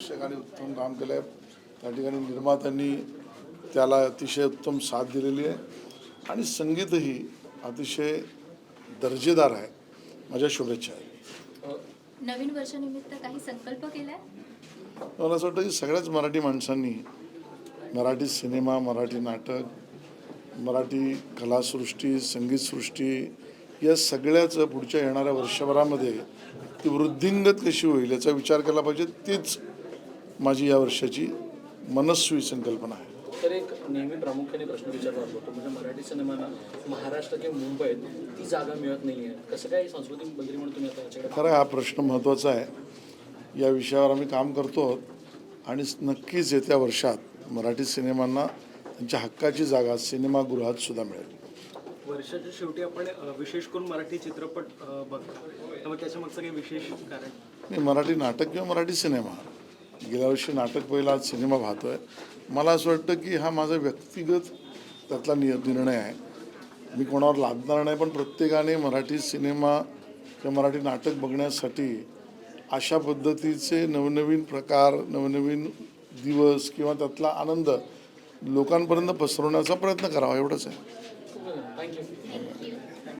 प्रेक्षकांनी उत्तम काम केलं आहे त्या ठिकाणी निर्मात्यांनी त्याला अतिशय उत्तम साथ दिलेली आहे. आणि संगीतही अतिशय दर्जेदार आहे. माझ्या शुभेच्छा आहे नवीन वर्षानिमित्त काही संकल्प केलाय? मला असं वाटतं की सगळ्याच मराठी माणसांनी मराठी सिनेमा मराठी नाटक मराठी कलासृष्टी संगीतसृष्टी या सगळ्याच पुढच्या येणाऱ्या वर्षभरामध्ये ती वृद्धिंगत कशी होईल याचा विचार केला पाहिजे. तीच माझी या वर्षाची मनस्वी संकल्पना आहे. तर एक नेहमी प्रामुख्याने प्रश्न विचारला जातो तो म्हणजे मराठी सिनेमाला महाराष्ट्र किंवा मुंबईत ती जागा मिळत नाही आहे कसं काय सांस्कृतिक मंत्री म्हणून तुम्ही आता याच्याकडे खरं हा प्रश्न महत्त्वाचा आहे. या विषयावर आम्ही काम करतो आहोत आणि नक्कीच येत्या वर्षात मराठी सिनेमांना त्यांच्या हक्काची जागा सिनेमागृहात सुद्धा मिळेल. वर्षाच्या शेवटी आपण विशेष करून मराठी चित्रपट बघतो. त्यामुळे त्याच्या मागचं काही विशेष कारण? नाही मराठी नाटक किंवा मराठी सिनेमा गेल्या वर्षी नाटक पहिला आज सिनेमा पाहतोय. मला असं वाटतं की हा माझा व्यक्तिगत त्यातला नि निर्णय आहे. मी कोणावर लादणार नाही पण प्रत्येकाने मराठी सिनेमा किंवा मराठी नाटक बघण्यासाठी अशा पद्धतीचे नवनवीन प्रकार नवनवीन दिवस किंवा त्यातला आनंद लोकांपर्यंत पसरवण्याचा प्रयत्न करावा एवढंच आहे. थँक्यू.